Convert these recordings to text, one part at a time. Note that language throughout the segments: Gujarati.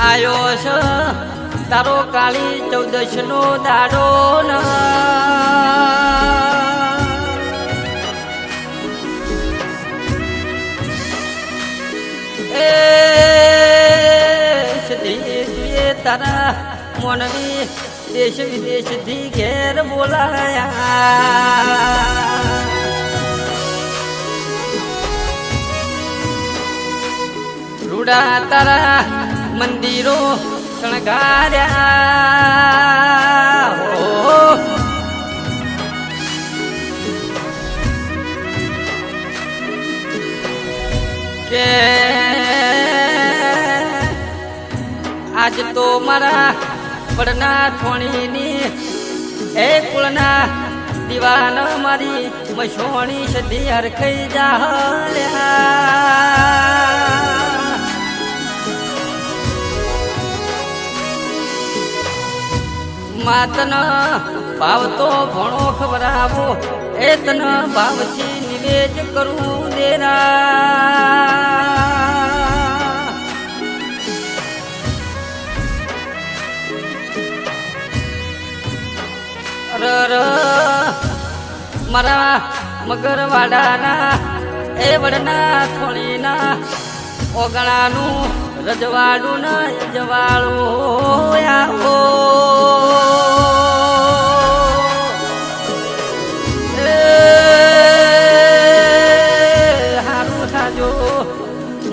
ચાલશ તારો કાળી ચૌદશ નો. દાડો તારા મોનવી દેશ વિદેશથી ઘેર બોલાયા. રૂડા તારા મંદિરો શણગાર્યા. હો કે આજ તો મારા પડના થોણીની, એ કુળના દીવાન મારી મસોણી સદી હરખઈ જાહલ્યા. માતન ભાવ તો ભણો ખબરાવો એ તન ભાવથી નિવેદ કરું દેરા. રર મારા મગરવાડાના, એ વડના થોડીના ઓગણાનું રજવાડું ન જવાળું આવો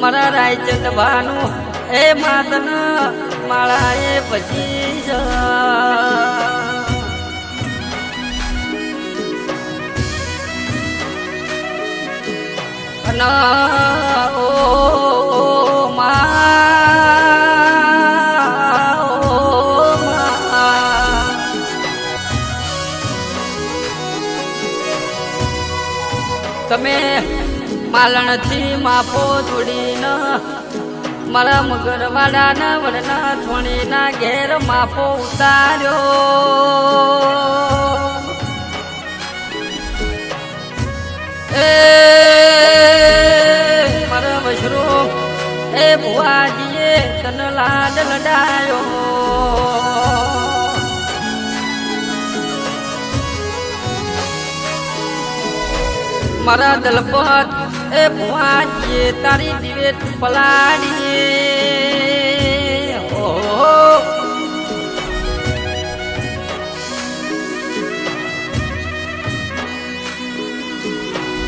મારા રાયચંદ ભાનું એ માતન માળા એ પછી જ. માલણથી માફો જોડીને. મારા મગરવાડાના વડના થોણીના ઘેર માફો ઉતાર્યો. એ મારા વશરો એ ભુવાજીએ તન લાડ લડાયો. મારા દલપત એ ભુવાજીએ તારી દિવેટ પલાડીએ હો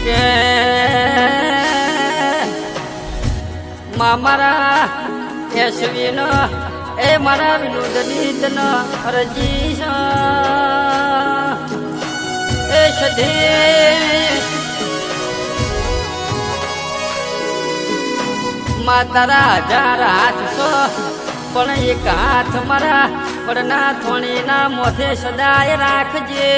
કે મારા યશવીન એ મારા વિનોદની તન અરજી એ સધી માતારા હજાર હાથ છો પણ એક હાથ મારા પડના થોણીના મોઢે સદાય રાખજે.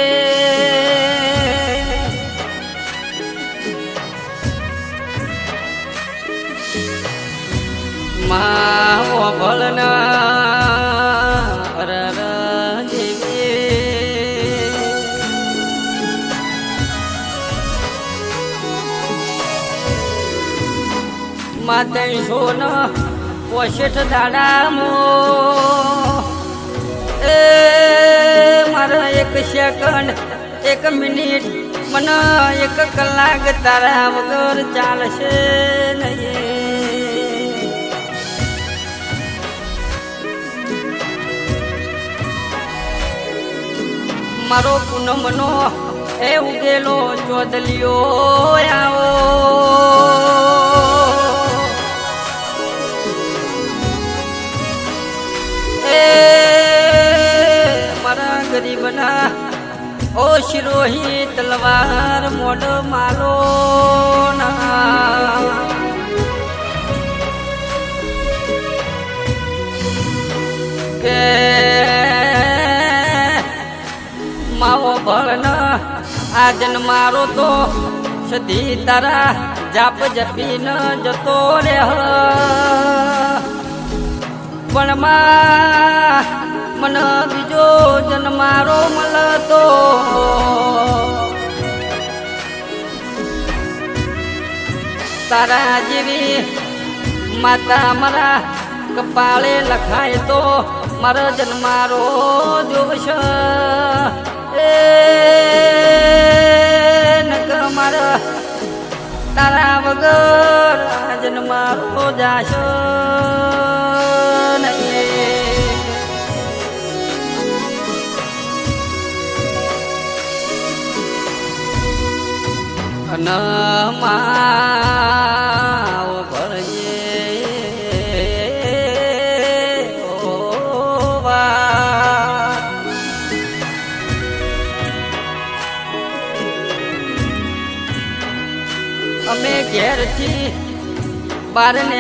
સોન પોશેઠ દાડામો. એ મારા એક સેકન્ડ, એક મિનિટ, મને એક કલાક તારા વગર ચાલશે નહીં. મારો પૂનમનો એ ઉગેલો ચોદલિયો આવો. ગરીબના ઓ શિરોહી તલવાર મોડ માલો ના કે માવો ભળન આજન મારો તો સધી તારા જાપ જપી ન જતો રે. પણ મન બીજો મારો મળતો તારા જેવી માતા મારા કપાળે લખાય તો મારો જન્મારો જોશ એ નક મારા તારા વગર જન્મારો જાશો અમે ઘેરથી બાર ને